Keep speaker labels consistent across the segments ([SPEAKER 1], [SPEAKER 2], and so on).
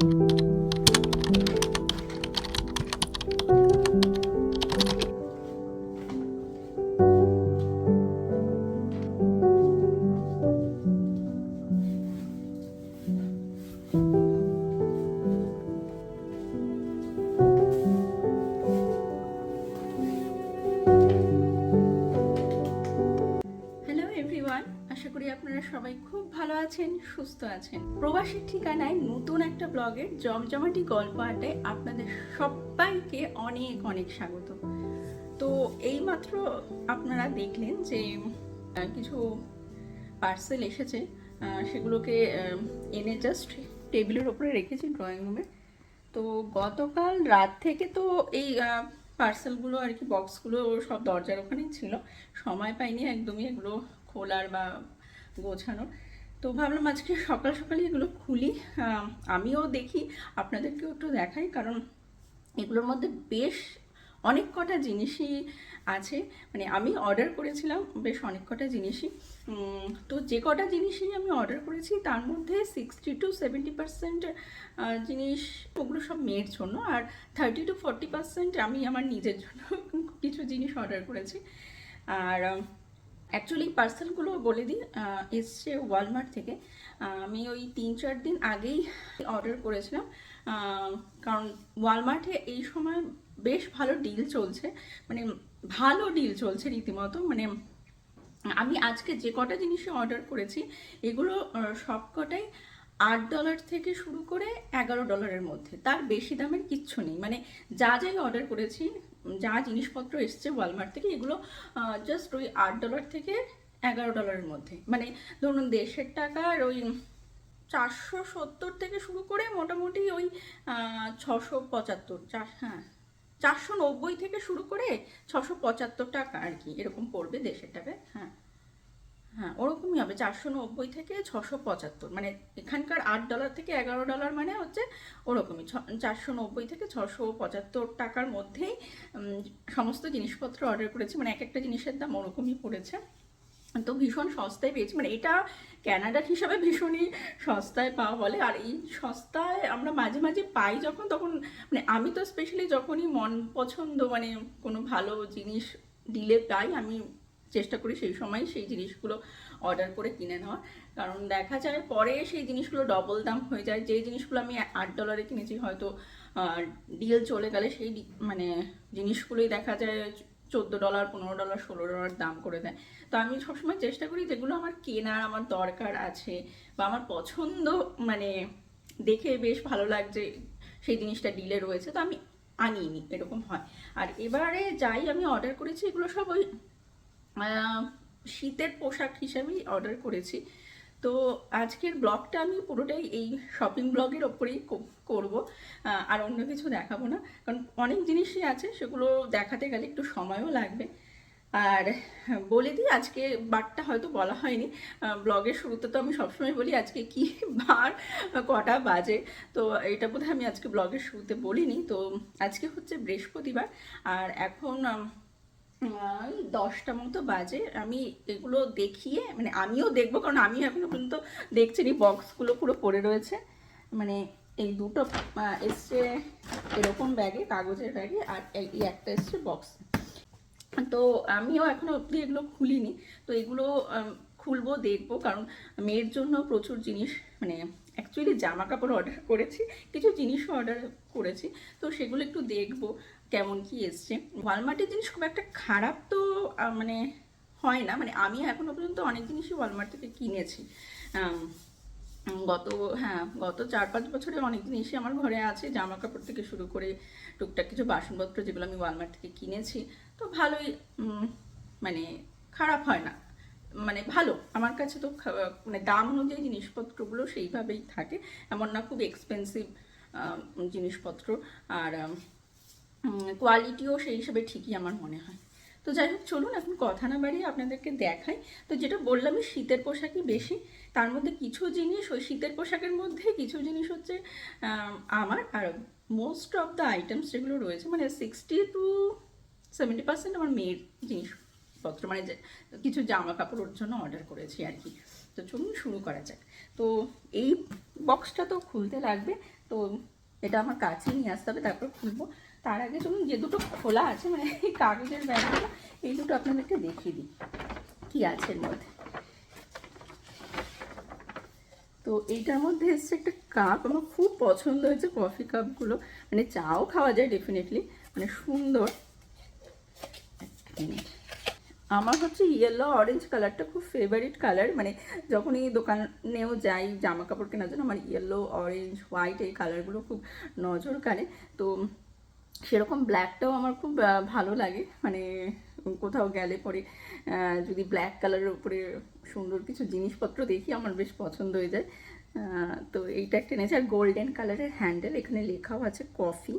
[SPEAKER 1] you সুস্থ আছেন। প্রবাসীর ঠিকানায় নতুন একটা ব্লগের জমজমাটি গল্প আড্ডায় আপনাদের সবাইকে অনেক অনেক স্বাগত। তো এইমাত্র আপনারা দেখলেন যে কিছু পার্সেল এসেছে। সেগুলোকে এনে জাস্ট টেবিলের ওপরে রেখেছি ড্রয়িং রুমে তো গতকাল রাত থেকে তো এই পার্সেলগুলো আর কি, বক্সগুলো সব দরজার ওখানেই ছিল। সময় পাইনি একদমই এগুলো খোলার বা গোছানোর। তো ভাবলাম আজকে সকাল সকালই এগুলো খুলি। আমিও দেখি, আপনাদেরকেও একটু দেখাই, কারণ এগুলোর মধ্যে বেশ অনেক কটা জিনিসই আছে। মানে আমি অর্ডার করেছিলাম বেশ অনেক কটা জিনিসই। তো যে কটা জিনিসই আমি অর্ডার করেছি, তার মধ্যে সিক্সটি টু সেভেন্টি পার্সেন্ট জিনিস ওগুলো সব মেয়ের জন্য, আর থার্টি টু ফর্টি পার্সেন্ট আমি আমার নিজের জন্য কিছু জিনিস অর্ডার করেছি। আর অ্যাকচুয়ালি পার্সেলগুলো বলে আহ, এসছে ওয়ালমার্ট থেকে। আমি ওই তিন চার দিন আগেই অর্ডার করেছিলাম। কারণ ওয়ালমার্টে এই সময় বেশ ভালো ডিল চলছে। মানে ভালো ডিল চলছে রীতিমতো। মানে আমি আজকে যে কটা জিনিসই অর্ডার করেছি এগুলো সব কটাই আট ডলার থেকে শুরু করে এগারো ডলারের মধ্যে। তার বেশি দামের কিচ্ছু নেই। মানে যা যাই অর্ডার করেছি যা জিনিসপত্র এসছে ওয়ালমার্ট থেকে, এগুলো জাস্ট ওই আট ডলার থেকে এগারো ডলারের মধ্যে। মানে ধরুন দেশের টাকার ওই চারশো সত্তর থেকে শুরু করে মোটামুটি ওই ছশো পঁচাত্তর চার হ্যাঁ চারশো নব্বই থেকে শুরু করে ছশো পঁচাত্তর টাকা আর কি, এরকম পড়বে দেশের টাকায় হ্যাঁ। হ্যাঁ ওরকমই হবে। চারশো নব্বই থেকে ছশো পঁচাত্তর। মানে এখানকার আট ডলার থেকে এগারো ডলার মানে হচ্ছে ওরকমই। চারশো নব্বই থেকে ছশো পঁচাত্তর টাকার মধ্যেই সমস্ত জিনিসপত্র অর্ডার করেছি। মানে এক একটা জিনিসের দাম ওরকমই পড়েছে। তো ভীষণ সস্তায় পেয়েছি। মানে এটা ক্যানাডার হিসাবে ভীষণই সস্তায় পাওয়া বলে। আর এই সস্তায় আমরা মাঝে মাঝে পাই যখন, তখন মানে আমি তো স্পেশালি যখনই মন পছন্দ মানে কোনো ভালো জিনিস দিলে পাই, আমি চেষ্টা করি সেই সময় সেই জিনিসগুলো অর্ডার করে কিনে নেওয়ার। কারণ দেখা যায় পরে সেই জিনিসগুলো ডবল দাম হয়ে যায়। যে জিনিসগুলো আমি আট ডলারে কিনেছি, হয়তো ডিল চলে গেলে সেই মানে জিনিসগুলোই দেখা যায় চোদ্দ ডলার পনেরো ডলার ষোলো ডলার দাম করে দেয়। তো আমি সবসময় চেষ্টা করি যেগুলো আমার কেনার, আমার দরকার আছে বা আমার পছন্দ মানে দেখে বেশ ভালো লাগছে সেই জিনিসটা ডিলে রয়েছে, তো আমি আনিয়ে নিই এরকম হয়। আর এবারে যাই আমি অর্ডার করেছি, এগুলো সব ওই শীতের পোশাক হিসাবেই অর্ডার করেছি। তো আজকের ব্লগটা আমি পুরোটাই এই শপিং ব্লগের ওপরেই করব। আর অন্য কিছু দেখাবো না। কারণ অনেক জিনিসই আছে, সেগুলো দেখাতে গেলে একটু সময়ও লাগবে। আর বলে দিই, আজকে বারটা হয়তো বলা হয়নি। ব্লগের শুরুতে তো আমি সবসময় বলি, আজকে কি বার, কটা বাজে? তো এটা বোধহয় আমি আজকে ব্লগের শুরুতে বলিনি। তো আজকে হচ্ছে বৃহস্পতিবার। আর এখন দশটা মতো বাজে। আমি এগুলো দেখিয়ে মানে আমিও দেখব, কারণ আমি এখনও পর্যন্ত দেখছি বক্সগুলো পুরো পড়ে রয়েছে। মানে এই দুটো এসছে এরকম ব্যাগে, কাগজের ব্যাগে, আর এই একটা এসছে বক্স তো আমিও এখনও অবধি এগুলো খুলিনি। তো এগুলো খুলবো, দেখব, কারণ মেয়ের জন্য প্রচুর জিনিস মানে অ্যাকচুয়ালি জামা কাপড় অর্ডার করেছি, কিছু জিনিসও অর্ডার করেছি। তো সেগুলো একটু দেখব। কেমন কি এসছে। ওয়ালমার্টের জিনিস খুব একটা খারাপ তো মানে হয় না। মানে আমি এখনও পর্যন্ত অনেক জিনিসই ওয়ালমার্ট থেকে কিনেছি। গত হ্যাঁ গত চার পাঁচ বছরে অনেক জিনিসই আমার ঘরে আছে। জামা কাপড় থেকে শুরু করে টুকটাক কিছু বাসনপত্র যেগুলো আমি ওয়ালমার্ট থেকে কিনেছি। তো ভালোই মানে খারাপ হয় না। মানে ভালো, আমার কাছে তো মানে দাম অনুযায়ী জিনিসপত্রগুলো সেইভাবেই থাকে। এমন না খুব এক্সপেন্সিভ জিনিসপত্র। আর কোয়ালিটিও সেই হিসাবে ঠিকই আমার মনে হয়। তো যাই হোক, চলুন এখন কথা না বাড়িয়ে আপনাদেরকে দেখাই। তো যেটা বললামই, শীতের পোশাকই বেশি। তার মধ্যে কিছু জিনিস ওই শীতের পোশাকের মধ্যে কিছু জিনিস হচ্ছে আমার আর মোস্ট অফ দ্য আইটেমস যেগুলো রয়েছে মানে সিক্সটি টু সেভেন্টি পার্সেন্ট আমার মেয়ের জিনিসপত্র। মানে কিছু জামা কাপড় ওর জন্য অর্ডার করেছি আর কি। তো চলুন শুরু করা যাক। তো এই বক্সটা তো খুলতে লাগবে। তো এটা আমার কাছে নিয়ে আসতে হবে, তারপর খুলবো। তার আগে চলুন যে দুটো খোলা আছে মানে এই কাগজের ব্যাগগুলো, এই দুটো আপনাদেরকে দেখিয়ে দিই, কী আছে এর মধ্যে। তো এইটার মধ্যে এসছে একটা কাপ আমার খুব পছন্দ হয়েছে কফি কাপগুলো মানে চাও খাওয়া যায় ডেফিনেটলি মানে সুন্দর। আমার হচ্ছে ইয়েলো অরেঞ্জ কালারটা খুব ফেভারিট কালার মানে যখনই দোকানেও যাই জামা কাপড় কেনার জন্য আমার ইয়েলো অরেঞ্জ হোয়াইট এই কালারগুলো খুব নজর কাড়ে। তো সেরকম ব্ল্যাকটাও আমার খুব ভালো লাগে। মানে কোথাও গেলে পরে যদি ব্ল্যাক কালারের উপরে সুন্দর কিছু জিনিসপত্র দেখি, আমার বেশ পছন্দ হয়ে যায়। তো এইটা একটা এনেছে। আর গোল্ডেন কালারের হ্যান্ডেল এখানে লেখাও আছে কফি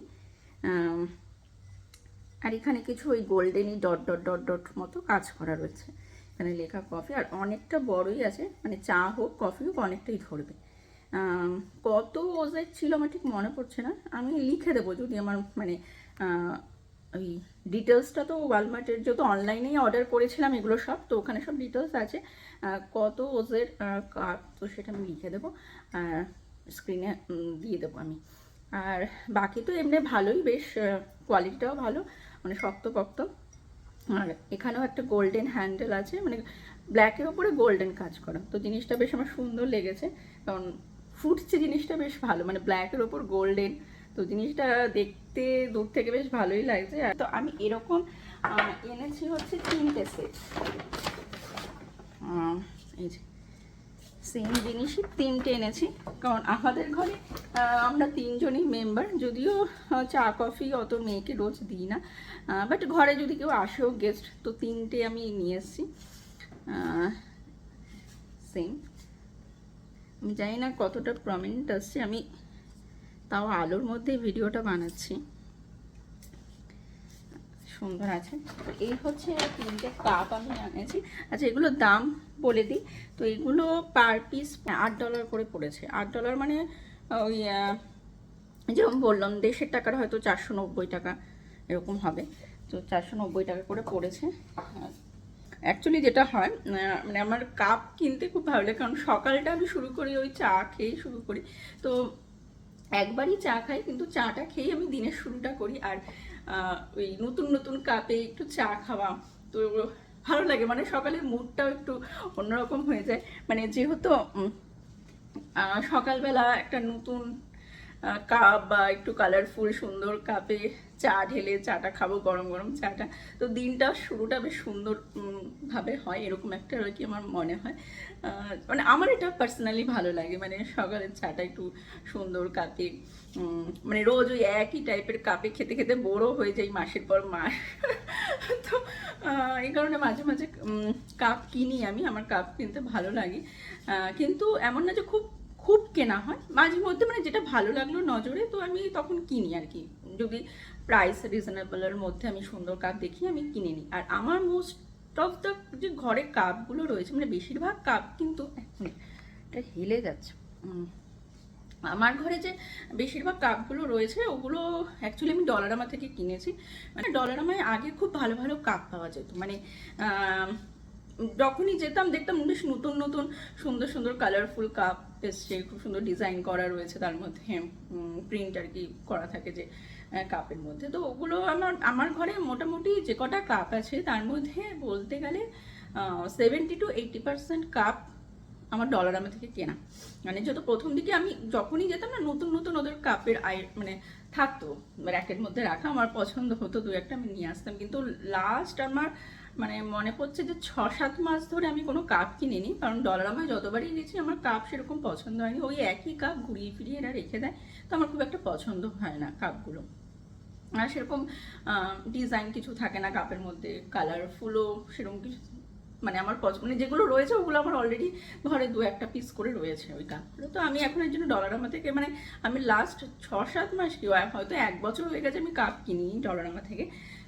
[SPEAKER 1] আর এখানে কিছু ওই গোল্ডেনই ডট ডট ডট ডট মতো কাজ করা রয়েছে। এখানে লেখা কফি আর অনেকটা বড়ই আছে। মানে চা হোক কফি হোক, অনেকটাই ধরবে। কত ওজের ছিল আমার ঠিক মনে পড়ছে না। আমি লিখে দেবো যদি আমার মানে ওই ডিটেলসটা তো ওয়ালমার্টের যেহেতু অনলাইনেই অর্ডার করেছিলাম এগুলো সব, তো ওখানে সব ডিটেলস আছে। কত ওজের কাপ তো সেটা আমি লিখে দেবো। আর স্ক্রিনে দিয়ে দেবো আমি। আর বাকি তো এমনি ভালোই, বেশ কোয়ালিটিটাও ভালো মানে শক্তপোক্ত। আর এখানেও একটা গোল্ডেন হ্যান্ডেল আছে মানে ব্ল্যাকের ওপরে গোল্ডেন কাজ করা। তো জিনিসটা বেশ আমার সুন্দর লেগেছে, কারণ ফুটছে জিনিসটা বেশ ভালো মানে ব্ল্যাকের ওপর গোল্ডেন তো জিনিসটা দেখতে দূর থেকে বেশ ভালোই লাগছে। তো আমি এরকম এনেছি হচ্ছে তিনটে সেট এই যে সেম জিনিসই তিনটে এনেছি। কারণ আমাদের ঘরে আমরা তিনজনই মেম্বার যদিও চা কফি অত মেয়েকে রোজ দিই না। বাট ঘরে যদি কেউ আসেও গেস্ট তো তিনটে আমি নিয়ে এসেছি। সেম আমি জানি না কতটা প্রমিনেন্ট আসছে আমি তাও আলোর মধ্যে ভিডিওটা বানাচ্ছি। সুন্দর আছে। এই হচ্ছে তিনটে কাপ আমি আনেছি। আচ্ছা এগুলোর দাম বলে দিই। তো এগুলো পার পিস আট ডলার করে পড়েছে। আট ডলার মানে ওই যেরকম বললাম, দেশের টাকার হয়তো চারশো নব্বই টাকা এরকম হবে। তো চারশো নব্বই টাকা করে পড়েছে। অ্যাকচুয়ালি যেটা হয় মানে আমার কাপ কিনতে খুব ভালো লাগে। কারণ সকালটা আমি শুরু করি, ওই চা খেয়েই শুরু করি। তো একবারই চা খাই, কিন্তু চাটা খেয়ে আমি দিনের শুরুটা করি। আর ওই নতুন নতুন কাপে একটু চা খাওয়া, তো ভালো লাগে। মানে সকালের মুডটাও একটু অন্যরকম হয়ে যায়। মানে যেহেতু সকালবেলা একটা নতুন কাপ বা একটু কালারফুল সুন্দর কাপে চা ঢেলে চাটা খাব গরম গরম চাটা। তো দিনটা শুরুটা বেশ সুন্দর উম, ভাবে হয় এরকম একটা আর কি আমার মনে হয়। মানে আমার এটা পার্সোনালি ভালো লাগে মানে সকালের চাটা একটু সুন্দর কাপে মানে রোজ ওই একই টাইপের কাপে খেতে খেতে বড়ো হয়ে যায় মাসের পর মাস। তো এই কারণে মাঝে মাঝে কাপ কিনি আমি আমার কাপ কিনতে ভালো লাগে। কিন্তু এমন না যে খুব কেনা হয়। মাঝে মধ্যে মানে যেটা ভালো লাগল নজরে, তো আমি তখন কিনি আর কি। যদি প্রাইস রিজনেবলের মধ্যে আমি সুন্দর কাপ দেখি, আমি কিনে নিই। আর আমার মোস্ট অফ দ্য যে ঘরে কাপগুলো রয়েছে মানে বেশিরভাগ কাপ কিন্তু এটা হেলে যাচ্ছে। আমার ঘরে যে বেশিরভাগ কাপগুলো রয়েছে, ওগুলো অ্যাকচুয়ালি আমি ডলারামা থেকে কিনেছি। মানে ডলারামায় আগে খুব ভালো ভালো কাপ পাওয়া যেত। মানে যখনই যেতাম, দেখতাম বেশ নতুন নতুন, সুন্দর সুন্দর কালারফুল কাপ এসছে, খুব সুন্দর ডিজাইন করা রয়েছে তার মধ্যে প্রিন্ট আর কি করা থাকে যে কাপের মধ্যে। তো ওগুলো আমার আমার ঘরে মোটামুটি যে কটা কাপ আছে, তার মধ্যে বলতে গেলে seventy to eighty percent cup আমার ডলার আমার থেকে কেনা। মানে যত প্রথম দিকে আমি যখনই যেতাম না, নতুন নতুন ওদের কাপের আই মানে থাকতো র্যাকের মধ্যে রাখা, আমার পছন্দ হতো, দু একটা আমি নিয়ে আসতাম। কিন্তু লাস্ট আমার মানে মনে পড়ছে যে ছ সাত মাস ধরে আমি কোনো কাপ কিনিনি কারণ ডলারামায় যতবারই গেছি আমার কাপ সেরকম পছন্দ হয়নি। ওই একই কাপ ঘুরিয়ে ফিরিয়ে এরা রেখে দেয় তো আমার খুব একটা পছন্দ হয় না কাপগুলো। আর সেরকম ডিজাইন কিছু থাকে না কাপের মধ্যে কালারফুলও সেরকম কিছু মানে আমার পছন্দ মানে যেগুলো রয়েছে ওগুলো আমার অলরেডি ঘরে দু একটা পিস করে রয়েছে ওই কাপগুলো। তো আমি এখন এর জন্য ডলারামা থেকে মানে আমি লাস্ট ছ সাত মাস কি হয়, হয়তো এক বছর হয়ে গেছে আমি কাপ কিনি ডলারামা থেকে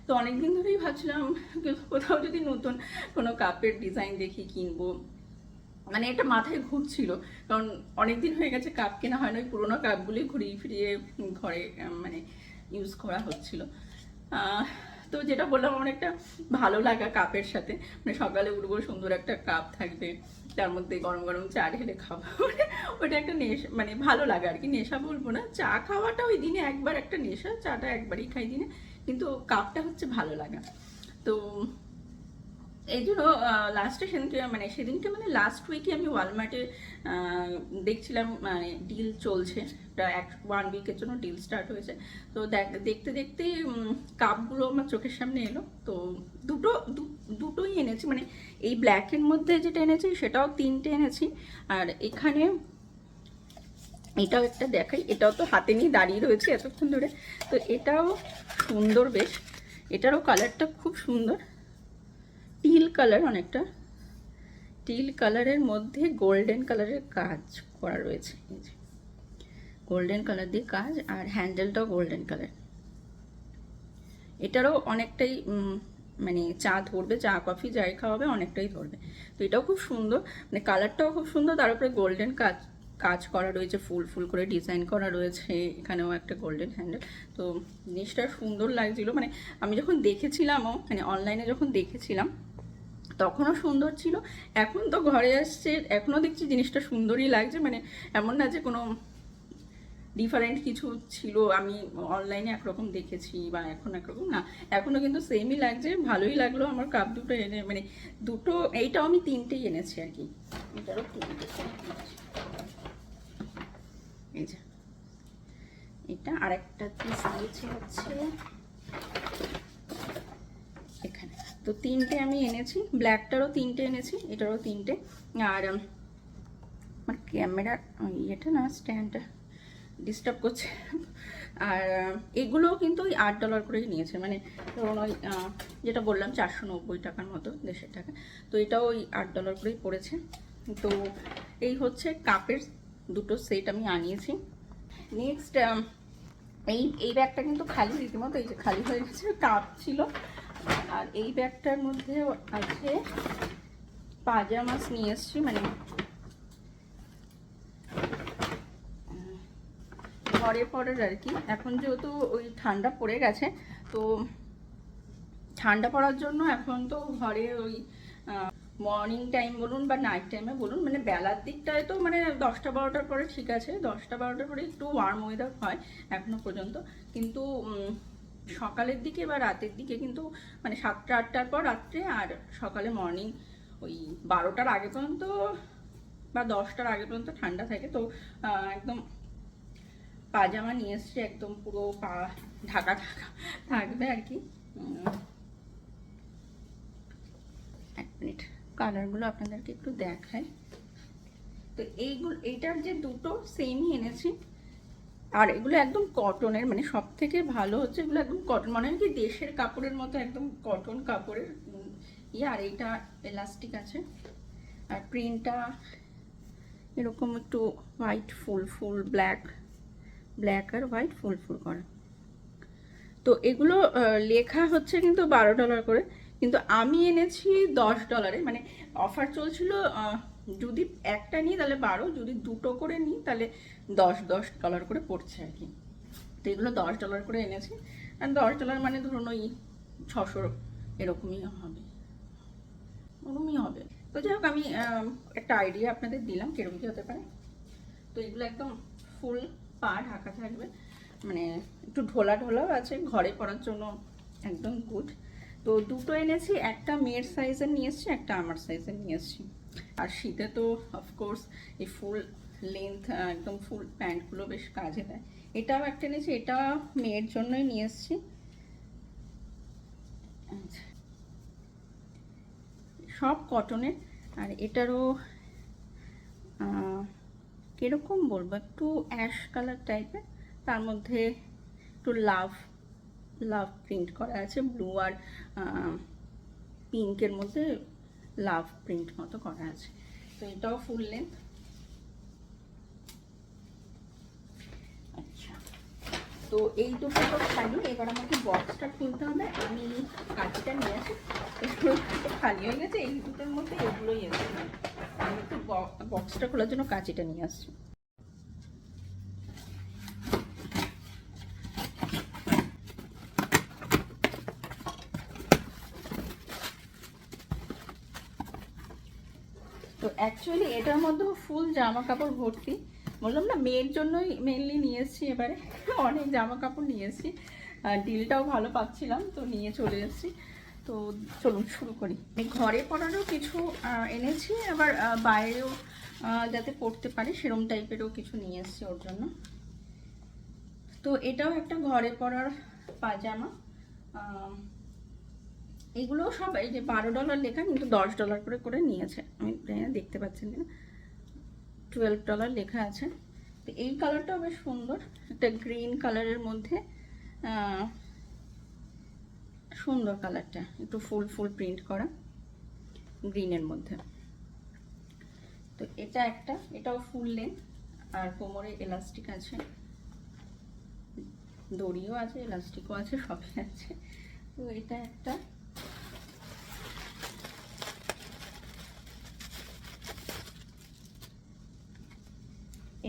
[SPEAKER 1] তো অনেকদিন ধরেই ভাবছিলাম কোথাও যদি নতুন কোনো কাপের ডিজাইন দেখি, কিনবো। মানে এটা মাথায় ঘুরছিল, কারণ অনেকদিন হয়ে গেছে কাপ কেনা হয় না, ওই পুরোনো কাপগুলি ঘুরিয়ে ফিরিয়ে ঘরে মানে ইউজ করা হচ্ছিল। তো যেটা বললাম, আমার একটা ভালো লাগা কাপের সাথে। মানে সকালে উঠবো, সুন্দর একটা কাপ থাকবে। তার মধ্যে গরম গরম চা ঢেলে খাওয়া মানে ওটা একটা নেশা মানে ভালো লাগে আর কি, নেশা বলব না। চা খাওয়াটা ওই দিনে একবার একটা নেশা, চাটা একবারই খাই দিনে। কিন্তু কাপটা হচ্ছে ভালো লাগা তো এই জন্য লাস্টে সেদিনকে মানে সেদিনকে মানে লাস্ট উইকে আমি ওয়ালমার্টে দেখছিলাম মানে ডিল চলছে। এক ওয়ান উইকের জন্য ডিল স্টার্ট হয়েছে। তো দেখ- দেখতে দেখতে কাপগুলো আমার চোখের সামনে এলো। তো দুটো দুটোই এনেছি। মানে এই ব্ল্যাকের মধ্যে যেটা এনেছি, সেটাও তিনটে এনেছি। আর এখানে এটাও একটা দেখাই। এটাও তো হাতে নিয়ে দাঁড়িয়ে রয়েছে এতক্ষণ ধরে। তো এটাও সুন্দর বেশ। এটারও কালারটা খুব সুন্দর। টিল কালার অনেকটা। টিল কালারের মধ্যে গোল্ডেন কালারের কাজ করা রয়েছে। গোল্ডেন কালার দিয়ে কাজ আর হ্যান্ডেলটাও গোল্ডেন কালার। এটারও অনেকটাই মানে চা ধরবে, চা, কফি যাই খাওয়াবে, অনেকটাই ধরবে। তো এটাও খুব সুন্দর মানে কালারটাও খুব সুন্দর, তার উপরে গোল্ডেন কাজ কাজ করা রয়েছে, ফুল ফুল করে ডিজাইন করা রয়েছে, এখানেও একটা গোল্ডেন হ্যান্ডেল। তো জিনিসটা সুন্দর লাগছিল মানে আমি যখন দেখেছিলামও মানে অনলাইনে যখন দেখেছিলাম তখনও সুন্দর ছিল, এখন তো ঘরে আসছে, এখনও দেখছি জিনিসটা সুন্দরই লাগছে মানে এমন না যে কোনো ডিফারেন্ট কিছু ছিল, আমি অনলাইনে একরকম দেখেছি বা এখন একরকম না, এখনও কিন্তু সেমই লাগছে, ভালোই লাগল আমার কাপ দুটো এনে মানে দুটো, এইটাও আমি তিনটেই এনেছি আর কি, এটারও তিনটে। এই যে, এটা আরেকটা পিস দিয়েছে হচ্ছে, এখানে তো তিনটে আমি এনেছি ব্ল্যাকটারও তিনটে এনেছি, এটারও তিনটে। আর আমার ক্যামেরার ইয়েটা না স্ট্যান্ডটা ডিস্টার্ব করছে। আর এগুলোও কিন্তু ওই আট ডলার করেই নিয়েছে। মানে ধরুন ওই যেটা বললাম, চারশো নব্বই টাকার মতো, দেশের টাকা। তো এটাও ওই আট ডলার করেই পড়েছে। তো এই হচ্ছে কাপের দুটো সেট আমি আনিয়েছি। নেক্সট এই এই ব্যাগটা কিন্তু খালি, রীতিমতো এই যে খালি হয়ে গেছে, কাপ ছিল। আর এই ব্যাগটার মধ্যে আছে পাজামাস নিয়ে এসছি মানে ঘরে পরের আর কি। এখন যেহেতু ওই ঠান্ডা পড়ে গেছে, তো ঠান্ডা পড়ার জন্য এখন তো ঘরে ওই মর্নিং টাইম বলুন বা নাইট টাইমে বলুন মানে বেলার দিকটায় তো মানে দশটা বারোটার পরে ঠিক আছে, দশটা বারোটার পরে একটু ওয়ার্ম ওয়েদার হয় এখনও পর্যন্ত। কিন্তু সকালের দিকে বা রাতের দিকে কিন্তু মানে সাতটা, আটটার পর রাত্রে আর সকালে মর্নিং ওই বারোটার আগে পর্যন্ত বা দশটার আগে পর্যন্ত ঠান্ডা থাকে। তো একদম পাজামা নিয়ে এসছি একদম পুরো পা ঢাকা ঢাকা থাকবে আর কি। এক মিনিট। কালারগুলো আপনাদেরকে একটু দেখাই। তো এইগুলো, এইটার যে দুটো সেমই এনেছি। আর এগুলো একদম কটনের মানে সব থেকে ভালো হচ্ছে এগুলো একদম কটন মানে কি দেশের কাপড়ের মতো একদম কটন কাপড়ের ইয়ে আর এইটা এলাস্টিক আছে। আর প্রিন্টটা এরকম একটু হোয়াইট ফুল ফুল ব্ল্যাক ব্ল্যাক আর হোয়াইট ফুল ফুল করা। তো এগুলো লেখা হচ্ছে কিন্তু বারো ডলার করে, কিন্তু আমি এনেছি দশ ডলারে মানে অফার চলছিল যদি একটা নিই তাহলে বারো, যদি দুটো করে নিই তাহলে দশ দশ ডলার করে পড়ছে আর কি। তো এগুলো দশ ডলার করে এনেছি। আর দশ ডলার মানে ধরুন ওই ছশো এরকমই হবে। ওরকমই হবে। তো যাই হোক, আমি একটা আইডিয়া আপনাদের দিলাম কীরকম কি হতে পারে। তো এগুলো একদম ফুল পা ঢাকা থাকবে। মানে একটু ঢোলা ঢোলাও আছে, ঘরে পরার জন্য একদম গুড তো দুটো এনেছি, একটা মেয়ের সাইজের নিয়ে এসেছি, একটা আমার সাইজের নিয়ে এসেছি। আর শীতে তো অফকোর্স এই ফুল লেন্থ একদম ফুল প্যান্টগুলো বেশ কাজে দেয়। এটাও একটা এনেছি এটা মেয়ের জন্যই নিয়ে এসেছি। আচ্ছা। সব কটনের আর এটারও কীরকম বলব, একটু অ্যাশ কালার টাইপের তার মধ্যে একটু লাভ লাভ প্রিন্ট করা আছে ব্লু আর পিঙ্কের মধ্যে লাভ প্রিন্ট মতো করা আছে। তো এটাও ফুল লেন্থ আচ্ছা। তো এই দুটো তো খালি, এবার আমাকে বক্সটা খুলতে হবে। আমি কাঠিটা নিয়ে আসি। খালি হয়ে গেছে, এই দুটোর মধ্যে এগুলোই আছে। আমি একটু বক্সটা খোলার জন্য কাঁচিটা নিয়ে আসছি তো অ্যাকচুয়ালি এটার মধ্যেও ফুল জামা কাপড় ভর্তি। বললাম না, মেয়ের জন্যই মেনলি নিয়ে এসেছি এবারে। অনেক জামা কাপড় নিয়ে এসেছি ডিলটাও ভালো পাচ্ছিলাম, তো নিয়ে চলে এসেছি। তো চলুন শুরু করি। ঘরে পরারও কিছু এনেছি, আবার বাইরেও যাতে পড়তে পারে সেরম টাইপেরও কিছু নিয়ে এসেছি ওর জন্য। তো এটাও একটা ঘরে পরার পাজামা। এগুলো সব এই যে বারো ডলার লেখা কিন্তু দশ ডলার করে করে নিয়েছে। আমি দেখতে পাচ্ছেন কিনা? টুয়েলভ ডলার লেখা আছে। তো এই কালারটাও বেশ সুন্দর। একটা গ্রিন কালারের মধ্যে সুন্দর কালারটা একটু ফুল ফুল প্রিন্ট করা গ্রিনের মধ্যে। তো এটা একটা, এটাও ফুল লেন্থ আর কোমরে এলাস্টিক আছে। দড়িও আছে এলাস্টিকও আছে, সবই আছে। তো এটা একটা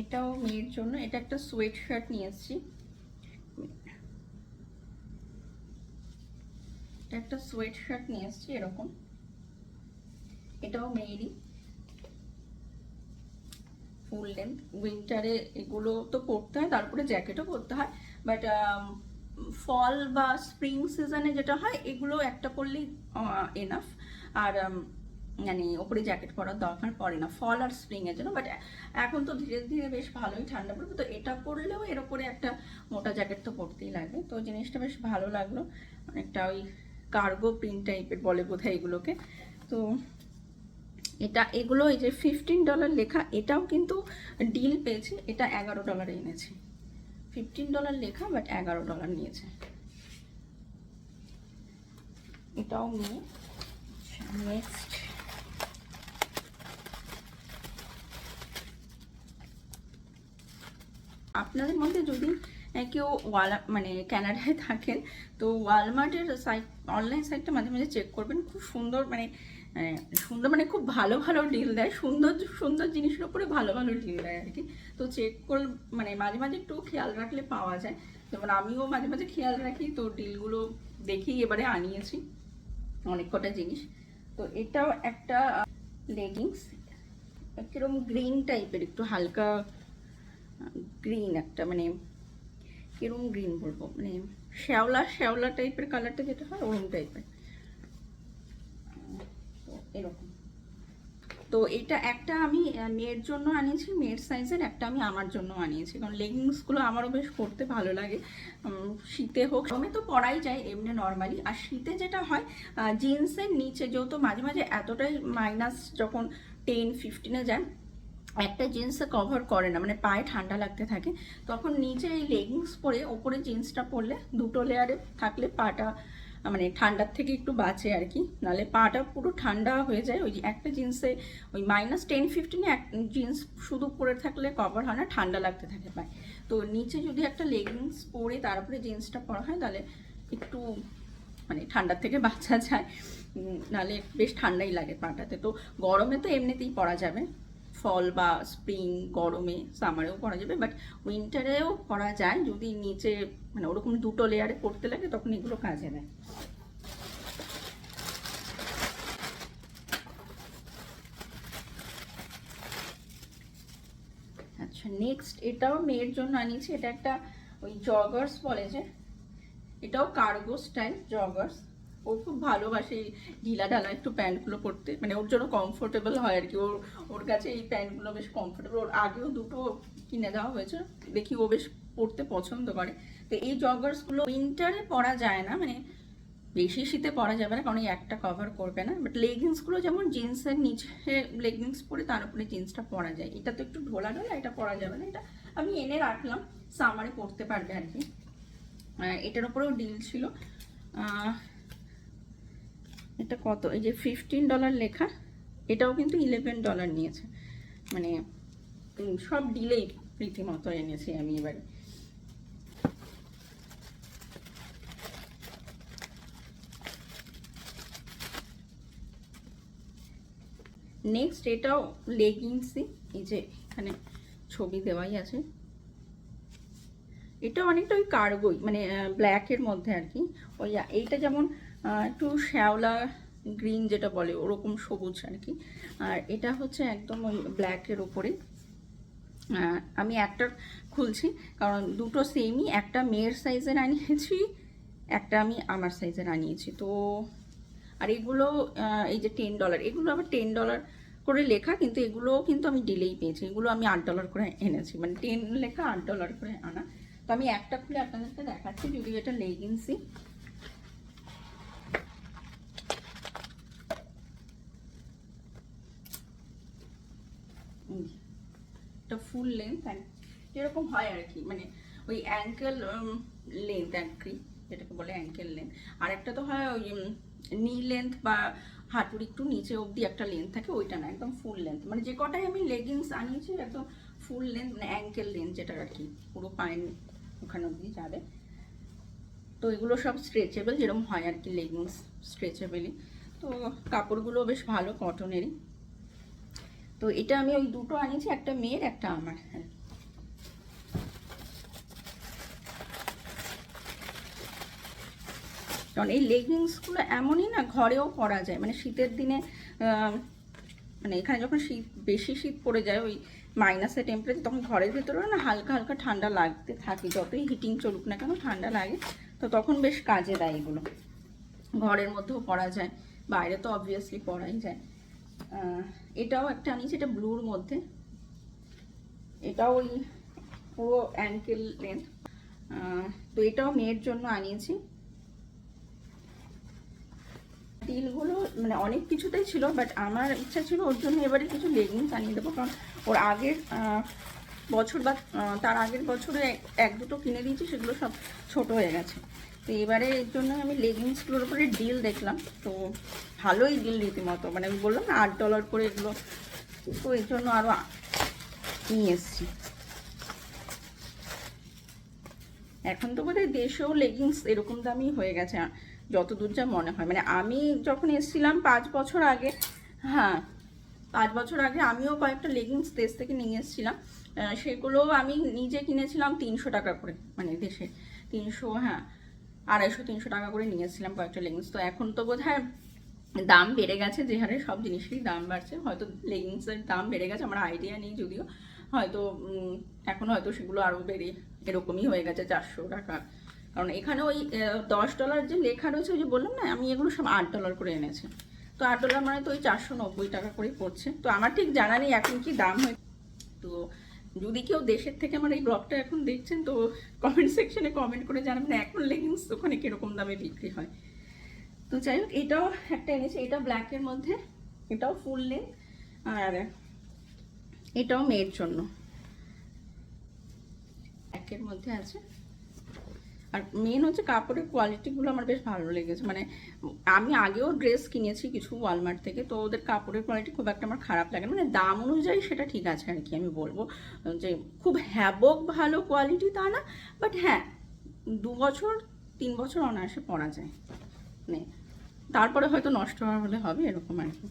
[SPEAKER 1] এটাও মেয়ের জন্য এটা একটা সোয়েট শার্ট নিয়ে এসেছি। এটা একটা সোয়েট শার্ট নিয়ে এসেছি এরকম। এটাও মেয়েরই। ফুল লেন্থ উইন্টারে এগুলো তো পরতে হয় তারপরে জ্যাকেটও পরতে হয়। বাট ফল বা স্প্রিং সিজনে যেটা হয় এগুলো একটা পরলেই এনাফ আর um, মানে ওপরে জ্যাকেট পরার দরকার পড়ে না ফল আর স্প্রিং এর জন্য বাট এখন তো ধীরে ধীরে বেশ ভালোই ঠান্ডা পড়বে, তো এটা পরলেও এর ওপরে একটা মোটা জ্যাকেট তো পরতেই লাগবে, তো জিনিসটা বেশ ভালো লাগল, অনেকটা ওই কার্গো প্রিন্ট টাইপের বলে বোধহয় এগুলোকে, তো এটা, এগুলো এই যে ফিফটিন ডলার লেখা, এটাও কিন্তু ডিল পেয়েছে, এটা এগারো ডলারে এনেছে ফিফটিন ডলার লেখা বাট এগারো ডলার নিয়েছে। এটাও নিয়ে নেক্সট আপনাদের মধ্যে যদি কেউ ওয়াল মানে ক্যানাডায় থাকেন, তো ওয়ালমার্টের সাইট, অনলাইন সাইটটা মাঝে মাঝে চেক করবেন। খুব সুন্দর মানে সুন্দর মানে খুব ভালো ভালো ডিল দেয়। সুন্দর সুন্দর জিনিসের উপরে ভালো ভালো ডিল দেয় আর কি। তো চেক কর মানে মাঝে মাঝে একটু খেয়াল রাখলে পাওয়া যায়। যেমন আমিও মাঝে মাঝে খেয়াল রাখি, তো ডিলগুলো দেখেই এবারে আনিয়েছি, অনেক কটা জিনিস। তো এটাও একটা লেগিংস কীরকম গ্রিন টাইপের একটু হালকা গ্রিন একটা মানে কীরকম গ্রিন বলব? মানে শ্যাওলা শ্যাওলা টাইপের কালারটা যেটা হয় ওরকম টাইপের এরকম। তো এটা একটা আমি মেয়ের জন্য আনিয়েছি, মেয়ের সাইজের একটা আমি আমার জন্য আনিয়েছি। কারণ লেগিংসগুলো আমারও বেশ পরতে ভালো লাগে। শীতে হোক, গরমে তো পরাই যায় এমনি নর্মালি আর শীতে যেটা হয় জিন্সের নিচে যেহেতু মাঝে মাঝে এতটাই মাইনাস যখন টেন ফিফটিনে যায় একটা জিন্সে কভার করে না মানে পায়ে ঠান্ডা লাগতে থাকে, তখন নিচে এই লেগিংস পরে ওপরে জিন্সটা পরলে দুটো লেয়ারে থাকলে পাটা মানে ঠান্ডার থেকে একটু বাঁচে আর কি, নাহলে পাটা পুরো ঠান্ডা হয়ে যায়, ওই একটা জিন্সে ওই মাইনাস টেন ফিফটিনে এক জিন্স শুধু পরে থাকলে কভার হয় না, ঠান্ডা লাগতে থাকে পায়ে। তো নিচে যদি একটা লেগিংস পরে তারপরে জিন্সটা পরা হয়, তাহলে একটু মানে ঠান্ডার থেকে বাঁচা যায় নাহলে বেশ ঠান্ডাই লাগে পাটাতে। তো গরমে তো এমনিতেই পরা যাবে। ফল বা স্প্রিং গরমে সামারেও পরা যাবে বাট উইন্টারেও পরা যায়, যদি নিচে মানে ওরকম দুটো লেয়ারে পড়তে লাগে, তখন এগুলো কাজে দেয়। আচ্ছা নেক্সট এটাও মেয়ের জন্য আনিয়েছি, এটা একটা ওই জগার্স বলে যে, এটাও কার্গো স্টাইল জগার্স ও খুব ভালোবাসে এই ঢিলা ঢালা একটু প্যান্টগুলো পরতে। মানে ওর জন্য কমফোর্টেবল হয় আর কি। ওর ওর কাছে এই প্যান্টগুলো বেশ কমফোর্টেবল ওর আগেও দুটো কিনে দেওয়া হয়েছে। দেখি ও বেশ পরতে পছন্দ করে। তো এই জগার্সগুলো উইন্টারে পরা যায় না। মানে বেশি শীতে পরা যাবে না, কারণ একটা কভার করবে না। বাট লেগিংসগুলো যেমন জিন্সের নিচে লেগিংস পরে, তার উপরে জিন্সটা পরা যায়। এটা তো একটু ঢোলা ঢোলা, এটা পরা যাবে না। এটা আমি এনে রাখলাম। সামারে পরতে পারবে আর কি। এটার উপরেও ডিল ছিল। এটা কত? এই যে ফিফটিন ডলার লেখা, এটাও কিন্তু ইলেভেন ডলার নিয়েছে। মানে সব ডিলেই রীতিমতো এনেছি আমি এবারে। নেক্সট এটাও লেগিংসই এই যে এখানে ছবি দেওয়াই আছে। এটা অনেকটা ওই কার্গোই মানে ব্ল্যাকের মধ্যে আর কি। ওই, এইটা যেমন একটু শ্যাওলা গ্রিন যেটা বলে, ওরকম সবুজ আর কি। আর এটা হচ্ছে একদম ওই ব্ল্যাকের ওপরে আমি একটা খুলছি, কারণ দুটো সেমই একটা মেয়ের সাইজের আনিয়েছি একটা আমি আমার সাইজের আনিয়েছি তো, আর এগুলো এই যে টেন ডলার এগুলো আবার টেন ডলার করে লেখা, কিন্তু এগুলো কিন্তু আমি ডিলেই পেয়েছি। এগুলো আমি আট ডলার করে এনেছি। মানে টেন লেখা, আট ডলার করে আনা। তো আমি একটা খুলে আপনাদেরকে দেখাচ্ছি, যদি এটা লেগিংসই এটা ফুল লেন্থ যেরকম হয় আর কি মানে ওই অ্যাঙ্কেল লেন্থ আর কি, যেটাকে বলে অ্যাঙ্কেল লেন্থ আর একটা তো হয় ওই নি লেন্থ বা হাঁটুর একটু নিচে অবধি একটা লেন্থ থাকে, ওইটা না, একদম ফুল লেন্থ মানে যে কটাই আমি লেগিংস আনিয়েছি, একদম ফুল লেন্থ মানে অ্যাঙ্কেল লেন্থ যেটা আর কি, পুরো পায়ের ওখানে অবধি যাবে। তো এগুলো সব স্ট্রেচেবল যেরকম হয় আর কি লেগিংস স্ট্রেচেবলই তো কাপড়গুলো বেশ ভালো কটনেরই তো এটা আমি ওই দুটো আনিয়েছি, একটা মেয়ের, একটা আমার। হ্যাঁ কারণ এই লেগিংসগুলো এমনই না, ঘরেও পরা যায়। মানে শীতের দিনে মানে এখানে যখন শীত, বেশি শীত পড়ে যায়, ওই মাইনাসের টেম্পারেচার তখন ঘরের ভেতরে না হালকা হালকা ঠান্ডা লাগতে থাকে। যতই হিটিং চলুক না কেন, ঠান্ডা লাগে। তো তখন বেশ কাজে দেয় এগুলো। ঘরের মধ্যেও পরা যায়, বাইরে তো অবভিয়াসলি পরাই যায়। এটাও একটা আনিয়েছি এটা ব্লুর মধ্যে। এটাও ওই পুরো অ্যাঙ্কেল লেন্থ তো এটাও মেয়ের জন্য আনিয়েছি। টিলগুলো মানে অনেক কিছুতেই ছিল বাট আমার ইচ্ছা ছিল ওর জন্য এবারে কিছু লেগিংস আনিয়ে দেবো, কারণ ওর আগের বছর বা তার আগের বছরে এক- এক দুটো কিনে দিয়েছি, সেগুলো সব ছোট হয়ে গেছে। তো এবারে এর জন্য আমি লেগিংসগুলোর উপরে ডিল দেখলাম। তো ভালোই ডিল রীতিমতো। মানে আমি বললাম না, আট ডলার করে এগুলো। তো এর জন্য আরও নিয়ে এসছি। এখন তো বোধহয় দেশেও লেগিংস এরকম দামই হয়ে গেছে যতদূর যা মনে হয়। মানে আমি যখন এসেছিলাম পাঁচ বছর আগে হ্যাঁ পাঁচ বছর আগে আমিও কয়েকটা লেগিংস দেশ থেকে নিয়ে এসেছিলাম। সেগুলো আমি নিজে কিনেছিলাম তিনশো টাকা করে মানে দেশে। তিনশো হ্যাঁ আড়াইশো, তিনশো টাকা করে নিয়েছিলাম কয়েকটা লেগিংস তো এখন তো বোধ দাম বেড়ে গেছে, যে হারে সব জিনিসেরই দাম বাড়ছে। হয়তো লেগিংসের দাম বেড়ে গেছে, আমার আইডিয়া নেই যদিও। হয়তো এখন হয়তো সেগুলো আরও বেড়ে এরকমই হয়ে গেছে চারশো টাকা। কারণ এখানে ওই দশ ডলার যে লেখা রয়েছে, ওই যে বললাম না, আমি এগুলো সব আট ডলার করে এনেছি। তো আট ডলার মানে তো ওই চারশো নব্বই টাকা করেই পড়ছে। তো আমার ঠিক জানা নেই এখন কি দাম হয় তো যদি কেউ দেশের থেকে আমার এই ব্লগটা এখন দেখছেন, তো কমেন্ট সেকশনে কমেন্ট করে জানাবেন, এখন লেগিংস ওখানে কীরকম দামে বিক্রি হয়। তো যাই হোক, এটাও একটা এনেছি, এটা ব্ল্যাকের মধ্যে, এটাও ফুল লেন আর এটাও মেয়ের জন্য। একের মধ্যে আছে। আর মেন হচ্ছে কাপড়ের কোয়ালিটিগুলো আমার বেশ ভালো লেগেছে। মানে আমি আগেও ড্রেস কিনেছি কিছু ওয়ালমার্ট থেকে, তো ওদের কাপড়ের কোয়ালিটি খুব একটা আমার খারাপ লাগে না। মানে দাম অনুযায়ী সেটা ঠিক আছে আর কি, আমি বলব যে খুব হ্যাবক ভালো কোয়ালিটি তা না বাট হ্যাঁ দু বছর, তিন বছর অনায়াসে পরা যায়। মানে তারপরে হয়তো নষ্ট হওয়া হলে হবে এরকম আর কি।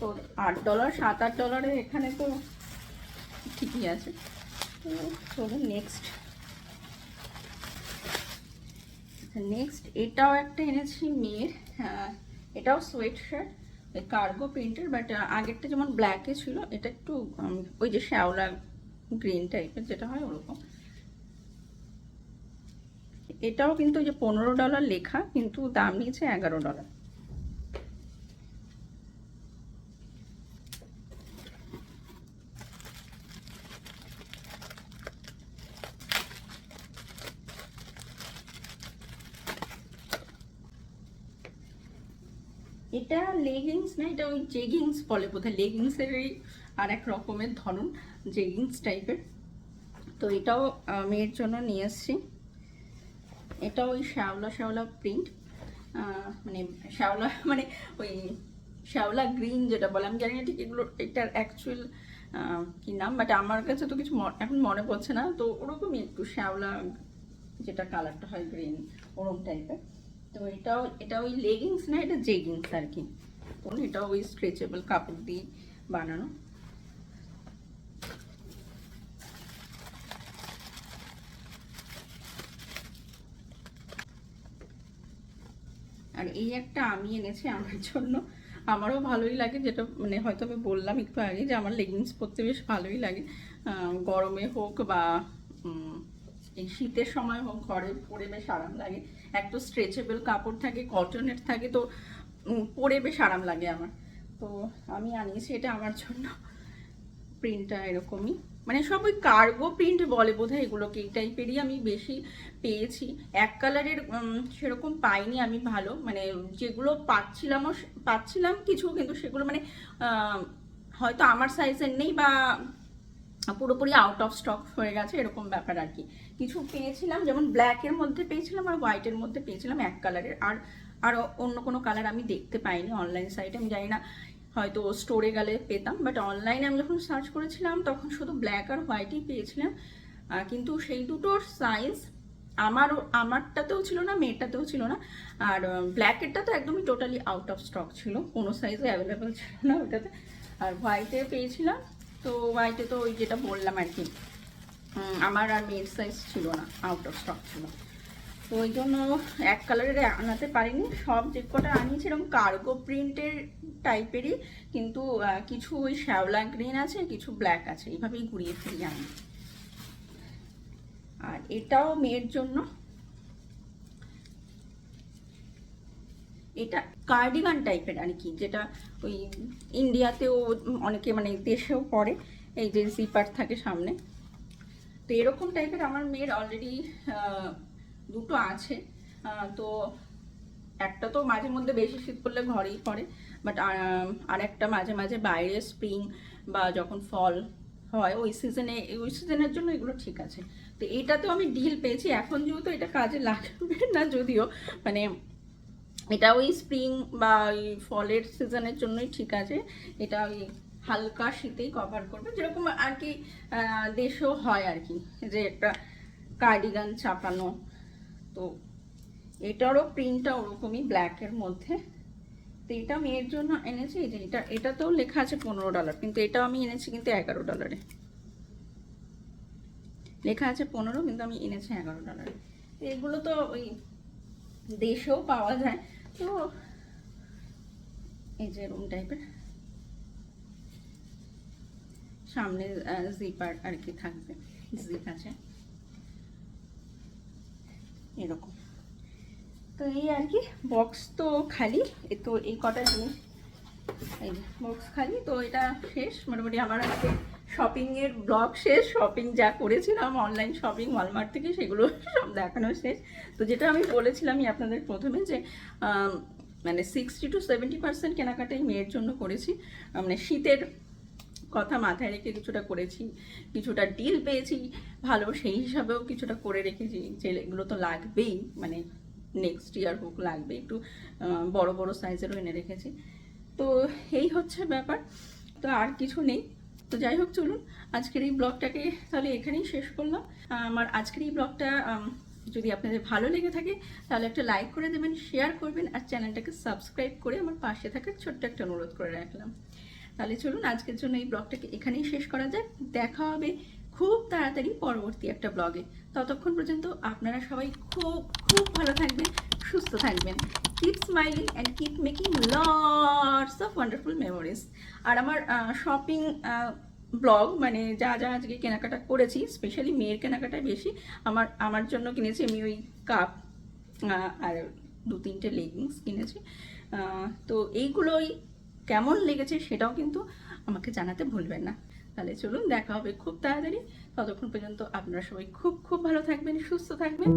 [SPEAKER 1] তো আট ডলার সাত আট ডলারে এখানে তো ঠিকই আছে। তো চলুন নেক্সট নেক্সট এটাও একটা এনেছি মেয়ের হ্যাঁ, এটাও সোয়েট শার্ট ওই কার্গো প্রিন্টের বাট আগেরটা যেমন ব্ল্যাকে ছিল এটা একটু ওই যে শ্যাওলা গ্রিন টাইপের যেটা হয় ওরকম। এটাও কিন্তু ওই যে পনেরো ডলার লেখা কিন্তু দাম নিয়েছে এগারো ডলার এটা লেগিংস না? এটা ওই জেগিংস বলে বোধহয়। লেগিংসেরই আর এক রকমের ধরন জেগিংস টাইপের তো এটাও মেয়ের জন্য নিয়ে এসছি এটা ওই শ্যাওলা শ্যাওলা প্রিন্ট মানে শ্যাওলা মানে ওই শ্যাওলা গ্রিন যেটা বলে। আমি জানি না ঠিক এগুলো, এটার অ্যাকচুয়াল কি নাম বাট আমার কাছে তো কিছু এখন মনে পড়ছে না। তো ওরকমই একটু শ্যাওলা যেটা কালারটা হয় গ্রিন ওরম টাইপের তো এটাও, এটা ওই লেগিংস না? এটা জেগিংস আর কি। তো এটাও ওই স্ট্রেচেবল কাপড় দিয়ে বানানো। আর এই একটা আমি এনেছি আমার জন্য। আমারও ভালোই লাগে যেটা মানে হয়তো আমি বললাম একটু আগে যে আমার লেগিংস পরতে বেশ ভালোই লাগে। গরমে হোক বা এই শীতের সময় হোক, ঘরে পরে বেশ আরাম লাগে। এক তো স্ট্রেচেবল কাপড় থাকে কটনের থাকে, তো পরে বেশ আরাম লাগে আমার। তো আমি আনিয়েছি, এটা আমার জন্য। প্রিন্টটা এরকমই। মানে সব ওই কার্গো প্রিন্ট বলে বোধহয় এগুলোকে, এই টাইপেরই আমি বেশি পেয়েছি। এক কালারের সেরকম পাইনি আমি ভালো। মানে যেগুলো পাচ্ছিলামও পাচ্ছিলাম কিছু, কিন্তু সেগুলো মানে হয়তো আমার সাইজের নেই বা পুরোপুরি আউট অফ স্টক হয়ে গেছে, এরকম ব্যাপার আর কি। কিছু পেয়েছিলাম, যেমন ব্ল্যাকের মধ্যে পেয়েছিলাম আর হোয়াইটের মধ্যে পেয়েছিলাম এক কালারের আর আর অন্য কোনো কালার আমি দেখতে পাইনি অনলাইন সাইটে আমি জানি না হয়তো স্টোরে গেলে পেতাম বাট অনলাইনে আমি যখন সার্চ করেছিলাম, তখন শুধু ব্ল্যাক আর হোয়াইটই পেয়েছিলাম। কিন্তু সেই দুটোর সাইজ আমারও, আমারটাতেও ছিল না, মেয়েরটাতেও ছিল না। আর ব্ল্যাকেরটা তো একদমই টোটালি আউট অফ স্টক ছিল। কোনো সাইজে অ্যাভেলেবেল ছিল না ওটাতে। আর হোয়াইটে পেয়েছিলাম। তো হোয়াইটে তো ওই যেটা বললাম আর কি আমার আর মেয়ের সাইজ ছিল না আউট অফ স্টক ছিল। ওই জন্য এক কালারের আনাতে পারিনি। সব যে কটা আনিয়েছি কার্গো প্রিন্টের টাইপেরই কিন্তু কিছু ওই শ্যাওলা গ্রিন আছে, কিছু ব্ল্যাক আছে। এইভাবেই ঘুরিয়ে ফিরিয়ে আনি। আর এটাও মেয়ের জন্য। এটা কার্ডিগান টাইপের আর কি, যেটা ওই ইন্ডিয়াতেও অনেকে মানে দেশেও পরে, এই যে জিপার থাকে সামনে। তো এরকম টাইপের আমার মেয়ের অলরেডি দুটো আছে। তো একটা তো মাঝে মধ্যে বেশি শীত পড়লে ঘরেই পড়ে বাট আর একটা মাঝে মাঝে বাইরে স্প্রিং বা যখন ফল হয়, ওই সিজনে ওই সিজনের জন্য এগুলো ঠিক আছে। তো এটাতেও আমি ডিল পেয়েছি। এখন যেহেতু এটা কাজে লাগবে না যদিও মানে এটা ওই স্প্রিং বা ওই ফলের সিজনের জন্যই ঠিক আছে। এটা ওই হালকা শীতেই কভার করবে। যেরকম আর কি দেশেও হয় আর কি, যে একটা কার্ডিগান চাপানো তো এটারও প্রিন্টটা ওরকমই ব্ল্যাকের মধ্যে। তো এটা মেয়ের জন্য এনেছি, এই যে এটা, এটাতেও লেখা আছে পনেরো ডলার কিন্তু এটাও আমি এনেছি কিন্তু এগারো ডলারে লেখা আছে পনেরো, কিন্তু আমি এনেছি এগারো ডলারে এগুলো তো ওই দেশেও পাওয়া যায়। তো এই যে রুম টাইপের সামনে জিপার আর কি থাকবে। জিপ আছে। এরকম। তো এই আর কি বক্স তো খালি তো এই কটা জিনিস। এই বক্স খালি, তো এটা শেষ, মোটামুটি আমার আজকে শপিং এর ব্লগ শেষ শপিং যা করেছিলাম অনলাইন শপিং ওয়ালমার্ট থেকে সেগুলো সব দেখানো শেষ। তো যেটা আমি বলেছিলামই আপনাদের প্রথমে যে মানে সিক্সটি টু সেভেন্টি পার্সেন্ট কেনাকাটাই মেয়ের জন্য করেছি। মানে শীতের কথা মাথায় রেখে কিছুটা করেছি, কিছুটা ডিল পেয়েছি, ভালো সেই হিসাবেও কিছুটা করে রেখেছি যে এগুলো তো লাগবেই মানে নেক্সট ইয়ার হোক লাগবে একটু বড় বড় সাইজেরও এনে রেখেছি। তো এই হচ্ছে ব্যাপার, তো আর কিছু নেই। তো যাই হোক, চলুন আজকের এই ব্লগটাকে তাহলে এখানেই শেষ করলাম। আমার আজকের এই ব্লগটা যদি আপনাদের ভালো লেগে থাকে, তাহলে একটা লাইক করে দেবেন শেয়ার করবেন, আর চ্যানেলটাকে সাবস্ক্রাইব করে আমার পাশে থাকার ছোট্ট একটা অনুরোধ করে রাখলাম। তাহলে চলুন আজকের জন্য এই ব্লগটাকে এখানেই শেষ করা যাক। দেখা হবে খুব তাড়াতাড়ি পরবর্তী একটা ব্লগে। ততক্ষণ পর্যন্ত আপনারা সবাই খুব খুব ভালো থাকবেন, সুস্থ থাকবেন। Keep smiling and keep making lots of wonderful memories আর আমার শপিং ব্লগ মানে যা যা আজকে কেনাকাটা করেছি স্পেশালি মেয়ের কেনাকাটায় বেশি, আমার আমার জন্য কিনেছি আমি ওই কাপ আর দু তিনটে লেগিংস কিনেছি তো এইগুলোই কেমন লেগেছে সেটাও কিন্তু আমাকে জানাতে ভুলবেন না। তাহলে চলুন দেখা হবে খুব তাড়াতাড়ি। ততক্ষণ পর্যন্ত আপনারা সবাই খুব খুব ভালো থাকবেন, সুস্থ থাকবেন।